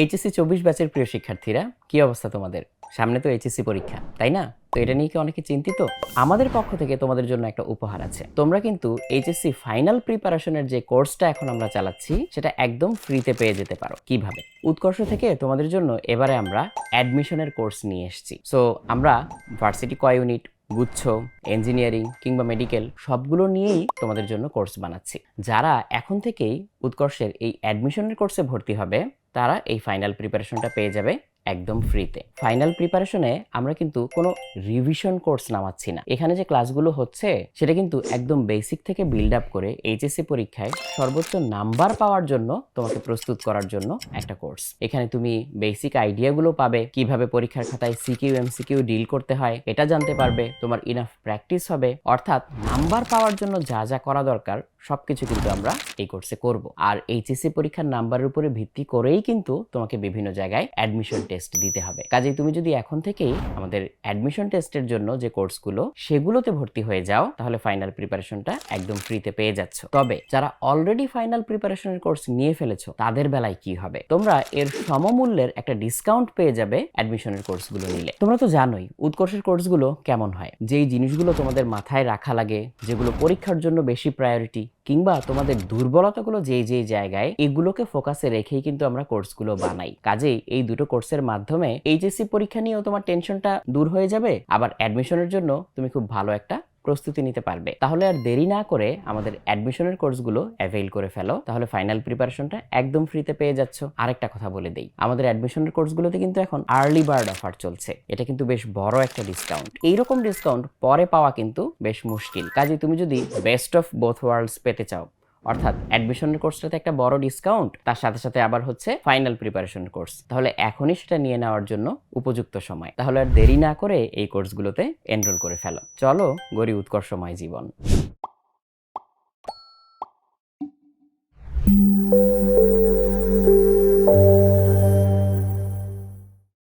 HSC চব্বিশ ব্যাচের প্রিয় শিক্ষার্থীরা, কি অবস্থা তোমাদের? সামনে তো এইচএসসি পরীক্ষা, তাই না? তো এটা নিয়ে কি অনেকে চিন্তিত? আমাদের পক্ষ থেকে তোমাদের জন্য একটা উপহার আছে। তোমরা কিন্তু এইচএসসি ফাইনাল প্রিপারেশনের যে কোর্সটা এখন আমরা চালাচ্ছি, সেটা একদম ফ্রিতে পেয়ে যেতে পারো। কীভাবে? উৎকর্ষ থেকে তোমাদের জন্য এবারে আমরা অ্যাডমিশনের কোর্স নিয়ে এসেছি। সো আমরা ভার্সিটি কয় ইউনিট গুচ্ছ ইঞ্জিনিয়ারিং কিংবা মেডিকেল সবগুলো নিয়েই তোমাদের জন্য কোর্স বানাচ্ছি। যারা এখন থেকেই উৎকর্ষের এই অ্যাডমিশনের কোর্সে ভর্তি হবে, তারা এই ফাইনাল প্রিপারেশনটা পেয়ে যাবে। একদম ফ্রিতে ফাইনাল প্রিপারেশনে আমরা কিন্তু কোনো রিভিশন কোর্স নামাচ্ছি না। এখানে যে ক্লাসগুলো হচ্ছে, সেটা কিন্তু একদম বেসিক থেকে বিল্ড আপ করে এইচএসসি পরীক্ষায় সর্বোচ্চ নাম্বার পাওয়ার জন্য তোমাকে প্রস্তুত করার জন্য একটা কোর্স এখানে তুমি বেসিক আইডিয়াগুলো পাবে, কীভাবে পরীক্ষার খাতায় সিকিউ এমসিকিউ ডিল করতে হয়, এটা জানতে পারবে, তোমার ইনাফ প্র্যাকটিস হবে। অর্থাৎ নাম্বার পাওয়ার জন্য যা যা করা দরকার, সবকিছু কিন্তু আমরা এই কোর্সে করব। আর এইচএসসি পরীক্ষার নাম্বারের উপরে ভিত্তি করেই কিন্তু তোমাকে বিভিন্ন জায়গায় অ্যাডমিশন টেস্ট দিতে হবে। কাজেই তুমি যদি এখন থেকেই আমাদের অ্যাডমিশন টেস্টের জন্য যে কোর্সগুলো সেগুলোতে ভর্তি হয়ে যাও, তাহলে ফাইনাল প্রিপারেশনটা একদম ফ্রিতে পেয়ে যাচ্ছ। তবে যারা অলরেডি ফাইনাল প্রিপারেশনের কোর্স নিয়ে ফেলেছো, তাদের বেলায় কি হবে? তোমরা এর সমমূল্যের একটা ডিসকাউন্ট পেয়ে যাবে অ্যাডমিশনের কোর্সগুলো নিলে। তোমরা তো জানোই উৎকর্ষের কোর্সগুলো কেমন হয়। যেই জিনিসগুলো তোমাদের মাথায় রাখা লাগে, যেগুলো পরীক্ষার জন্য বেশি প্রায়োরিটি কিংবা তোমাদের দুর্বলতাগুলো যে যে জায়গায়, এগুলোকে ফোকাসে রেখেই কিন্তু আমরা কোর্সগুলো বানাই। কাজেই এই দুটো কোর্সের মাধ্যমে এইচএসসি পরীক্ষা নিয়েও তোমার টেনশনটা দূর হয়ে যাবে, আবার অ্যাডমিশনের জন্য তুমি খুব ভালো একটা প্রস্তুতি নিতে পারবে। তাহলে আর দেরি না করে আমাদের অ্যাডমিশনের কোর্সগুলো অ্যাভেল করে ফেলো। তাহলে ফাইনাল প্রিপারেশনটা একদম ফ্রিতে পেয়ে যাচ্ছ। আরেকটা কথা বলে দিই, আমাদের অ্যাডমিশনের কোর্সগুলোতে কিন্তু এখন আর্লি বার্ড অফার চলছে। এটা কিন্তু বেশ বড় একটা ডিসকাউন্ট এইরকম ডিসকাউন্ট পরে পাওয়া কিন্তু বেশ মুশকিল। কাজে তুমি যদি বেস্ট অফ বোথ ওয়ার্ল্ডস পেতে চাও অর্থাৎ অ্যাডমিশনের কোর্সটাতে একটা বড় ডিসকাউন্ট তার সাথে সাথে আবার হচ্ছে ফাইনাল প্রিপারেশন কোর্স তাহলে এখনই সেটা নিয়ে নেওয়ার জন্য উপযুক্ত সময়। তাহলে আর দেরি না করে এই কোর্সগুলোতে এনরোল করে ফেলো। চলো গরি উৎকর্ষময় জীবন।